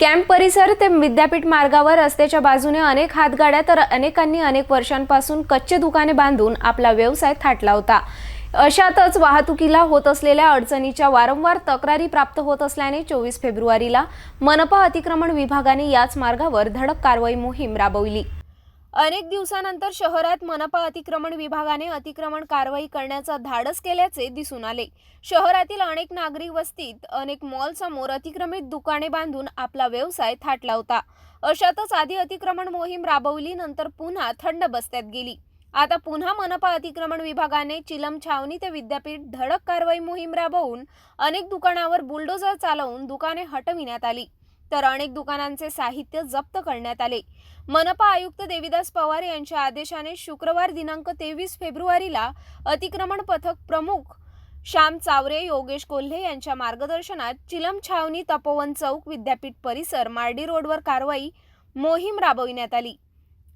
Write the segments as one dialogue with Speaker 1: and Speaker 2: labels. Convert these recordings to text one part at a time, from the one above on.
Speaker 1: Camp परिसर ते विद्यापीठ मार्गावर रस्त्याच्या बाजूने अनेक हातगाड्या तर अनेकांनी अनेक वर्षांपासून कच्चे दुकाने बांधून आपला व्यवसाय थाटला होता. अशातच वाहतुकीला होत असलेल्या अडचणीच्या वारंवार तक्रारी प्राप्त होत असल्याने चोवीस फेब्रुवारीला मनपा अतिक्रमण विभागाने याच मार्गावर धडक कारवाई मोहीम राबवली. अनेक दिवसानंतर शहरात मनपा अतिक्रमण विभागाने अतिक्रमण कारवाई करण्याचा धाडस केल्याचे दिसून आले. शहरातील अनेक नागरिक वस्तीत अनेक मॉलसमोर अतिक्रमित दुकाने बांधून आपला व्यवसाय थाटला होता. अशातच आधी अतिक्रमण मोहीम राबवली नंतर पुन्हा थंड बस्त्यात गेली. आता पुन्हा मनपा अतिक्रमण विभागाने चिलम छावणी ते विद्यापीठ धडक कारवाई मोहीम राबवून अनेक दुकानावर बुलडोजर चालवून दुकाने हटविण्यात आली. तर अनेक दुकानांचे साहित्य जप्त करण्यात आले. मनपा आयुक्त देविदास पवार यांच्या आदेशाने शुक्रवार दिनांक तेवीस फेब्रुवारीला अतिक्रमण पथक प्रमुख श्याम चावरे योगेश कोल्हे यांच्या मार्गदर्शनात चिलम छावणी तपोवन चौक विद्यापीठ परिसर मार्डी रोडवर कारवाई मोहीम राबविण्यात आली.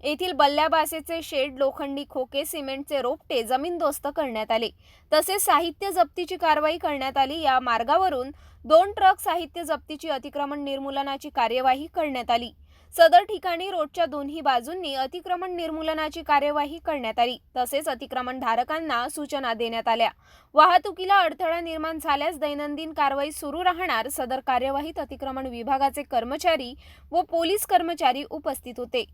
Speaker 1: येथील बल्ल्याबासेचे शेड लोखंडी खोके सिमेंटचे रोपटे जमीनदोस्त करण्यात आले. तसेच साहित्य जप्तीची कारवाई करण्यात आली. या मार्गावरून दोन ट्रक साहित्य जप्तीची अतिक्रमण निर्मूलनाची कार्यवाही करण्यात आली. सदर ठिकाणी रोडच्या दोन्ही बाजूंनी अतिक्रमण निर्मूलनाची कार्यवाही करण्यात आली. तसेच अतिक्रमण धारकांना सूचना देण्यात आल्या. वाहतुकीला अडथळा निर्माण झाल्यास दैनंदिन कारवाई सुरू राहणार. सदर कार्यवाहीत अतिक्रमण विभागाचे कर्मचारी व पोलीस कर्मचारी उपस्थित होते.